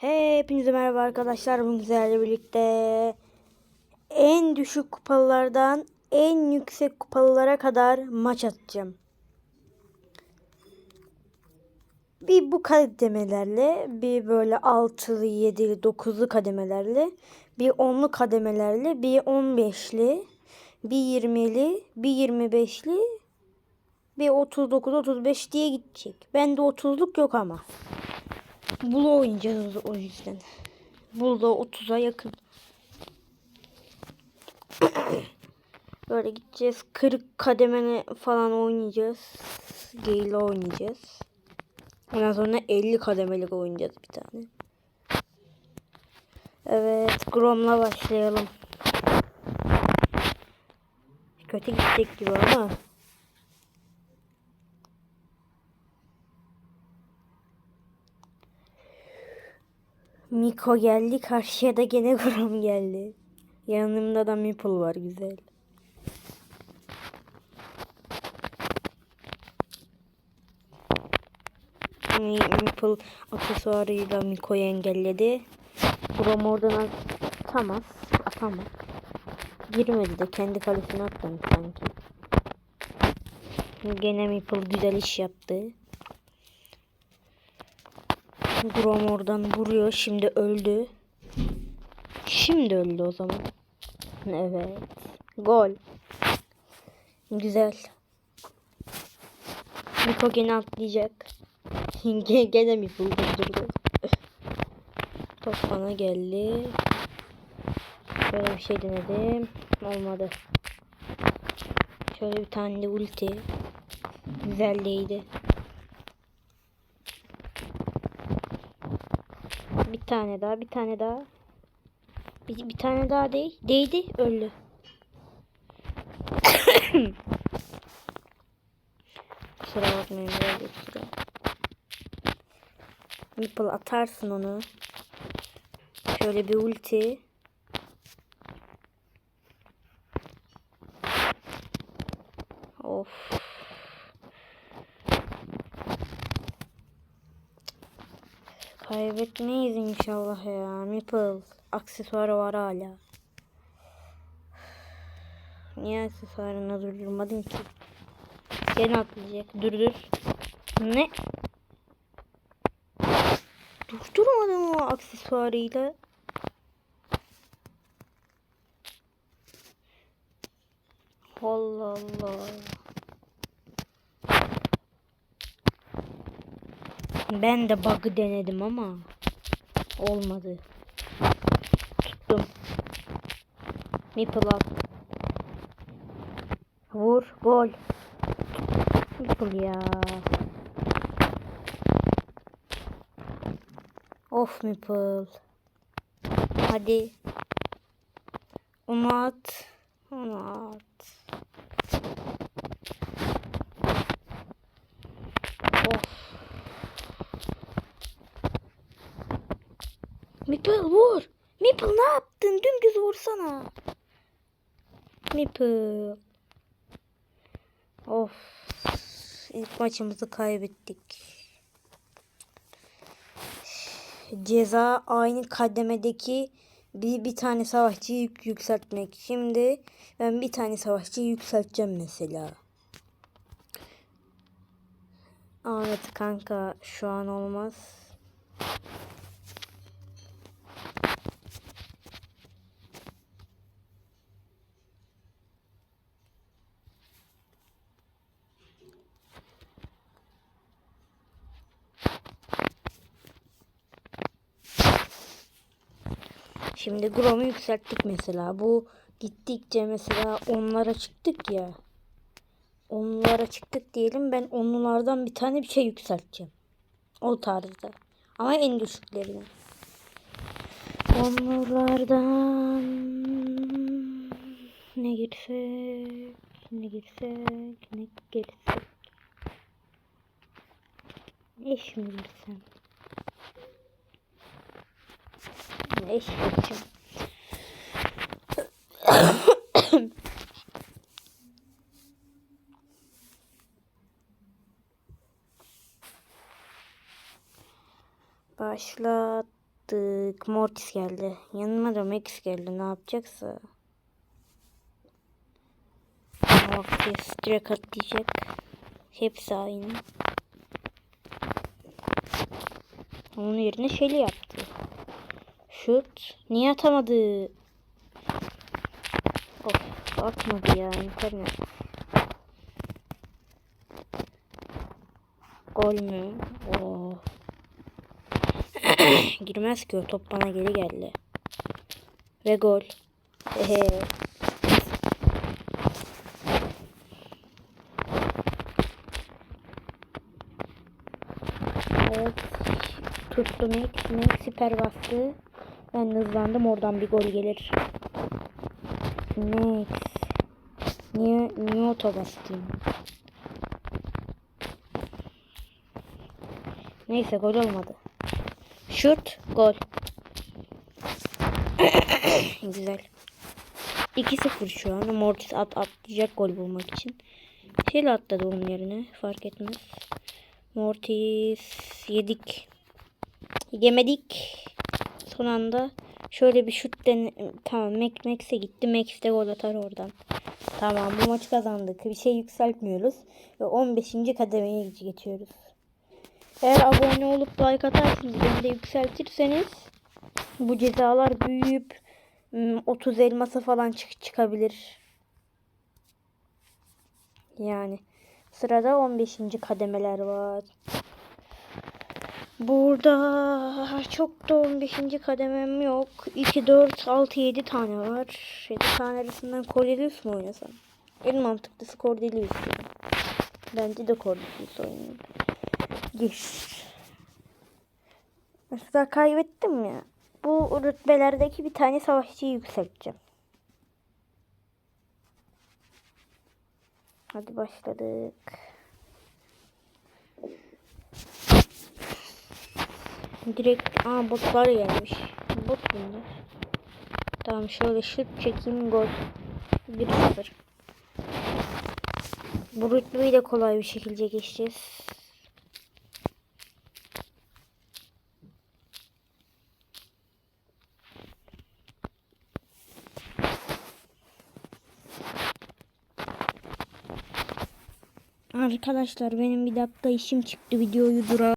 Hepinize merhaba arkadaşlar. Bugün sizlerle birlikte en düşük kupalardan en yüksek kupalara kadar maç atacağım. Bir bu kademelerle, bir böyle 6'lı, 7'li, 9'lu kademelerle, bir 10'lu kademelerle, bir 15'li, bir 20'li, bir 25'li, bir 39, 35 diye gidecek. Bende 30'luk yok ama. Bulu oynayacağız o yüzden. Bulu da 30'a yakın. Böyle gideceğiz. 40 kademene falan oynayacağız. Gale oynayacağız. Ondan sonra 50 kademelik oynayacağız bir tane. Evet. Grom'la başlayalım. Kötü gidecek gibi ama. Miko geldi. Karşıya da gene Grom geldi. Yanımda da Meeple var güzel. Meeple aksesuarıyla Miko'yu engelledi. Grom oradan atamaz. Atamaz. Girmedi de kendi kalesine atlamış sanki. Gene Meeple güzel iş yaptı. Grom oradan vuruyor. Şimdi öldü. Şimdi öldü o zaman. Evet. Gol. Güzel. Miko gene atlayacak. Gene mi buldu durdu. Top bana geldi. Böyle bir şey denedim. Olmadı. Şöyle bir tane de ulti. Güzel değdi. Bir tane daha, bir tane daha. Bir, bir tane daha değil. Değdi, öldü. Kusura bakmayın böyle. Nipple atarsın onu. Şöyle bir ulti. Of. Kaybetmeyiz inşallah ya. Meeple. Aksesuarı var hala. Niye aksesuarına durdurmadın ki? Gene atlayacak. Durdur. Ne? Durdurmadım o aksesuarıyla. Allah Allah. Ben de bug'ı denedim ama olmadı. Tuttum. Meeple al. Vur. Gol. Meeple ya. Of Meeple. Hadi. Onu at. Onu at. Of. Meeple vur. Meeple ne yaptın? Dümdüz vursana. Meeple. Of. İlk maçımızı kaybettik. Ceza aynı kademedeki bir, bir tane savaşçıyı yük- yükseltmek. Şimdi ben bir tane savaşçıyı yükselteceğim mesela. Ahmet kanka şu an olmaz. Şimdi Grom'u yükselttik mesela. Bu gittikçe mesela onlara çıktık ya. Onlara çıktık diyelim. Ben onlardan bir tane bir şey yükselteceğim. O tarzda. Ama en düşüklerini. Onlardan ne girsek, ne girsek, ne girsek. Eş mi girsem? Eş gireceğim. Başlattım. yaptık. Mortis geldi. Yanıma da Max geldi. Ne yapacaksa. Mortis direkt atlayacak. Hepsi aynı. Onun yerine Shelly yaptı. Şut. Niye atamadı? Of atmadı ya. Yukarı Gol mü? Oo. Girmez ki o top bana geri geldi. Ve gol. Ehe. Evet. Tuttu Max. Max süper bastı. Ben hızlandım. Oradan bir gol gelir. Max. Niye, niye oto bastın? Neyse gol olmadı. Şut. Gol. Güzel. 2-0 şu an. Mortis at atlayacak gol bulmak için. Şey atladı onun yerine. Fark etmez. Mortis yedik. Yemedik. Son şöyle bir şut den tamam Max Max'e gitti. Max de gol atar oradan. Tamam bu maçı kazandık. Bir şey yükseltmiyoruz. Ve 15. kademeye geçiyoruz. Eğer abone olup like atarsınız beni de yükseltirseniz bu cezalar büyüyüp ım, 30 elmasa falan çık çıkabilir. Yani sırada 15. kademeler var. Burada çok da 15. kademem yok. 2, 4, 6, 7 tane var. 7 tane arasından Cordelius mu oynasam? En mantıklısı Cordelius. Bence de Cordelius oynayayım. Gir. Mesela kaybettim ya. Bu rütbelerdeki bir tane savaşçıyı yükselteceğim. Hadi başladık. Direkt aa botlar gelmiş. Bot bunlar. Tamam şöyle şut çekeyim gol. 1-0. Bu rütbeyi de kolay bir şekilde geçeceğiz. Arkadaşlar benim bir dakika işim çıktı videoyu dura